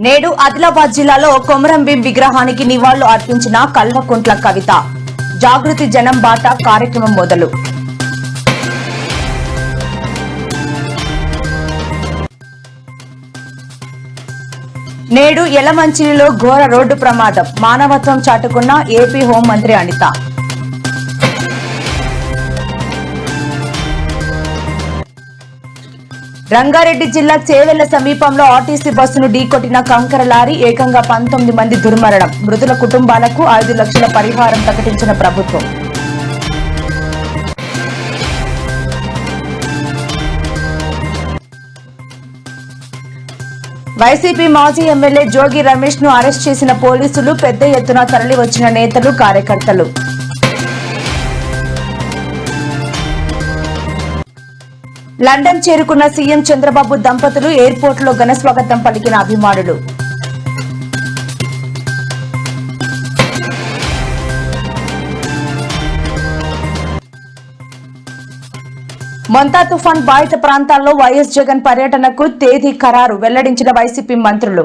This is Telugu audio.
నేడు ఆదిలాబాద్ జిల్లాలో కొమరంభీం విగ్రహానికి నివాళులు అర్పించిన కల్వకుంట్ల కవిత. జాగృతి జనం బాట కార్యక్రమం మొదలు. నేడు ఎలమంచిలిలో ఘోర రోడ్డు ప్రమాదం. మానవత్వం చాటుకున్న ఏపీ హోంమంత్రి అనిత. రంగారెడ్డి జిల్లా చేవెళ్ళ సమీపంలో ఆర్టీసీ బస్సును ఢీకొట్టిన కంకర లారీ ఏకంగా పంతొమ్మిది మంది దుర్మరణం. మృతుల కుటుంబాలకు ఐదు లక్షల పరిహారం ప్రకటించిన ప్రభుత్వం. వైసీపీ మాజీ ఎమ్మెల్యే జోగి రమేష్ను అరెస్ట్ చేసిన పోలీసులు పెద్ద ఎత్తున తరలి వచ్చిన నేతలు కార్యకర్తలు. లండన్ చేరుకున్న సీఎం చంద్రబాబు దంపతులు ఎయిర్పోర్ట్లో ఘన స్వాగతం పలికిన అభిమానులు. మొంతా తుఫాన్ బాధిత ప్రాంతాల్లో వైఎస్ జగన్ పర్యటనకు తేదీ ఖరారు వెల్లడించిన వైసీపీ మంత్రులు.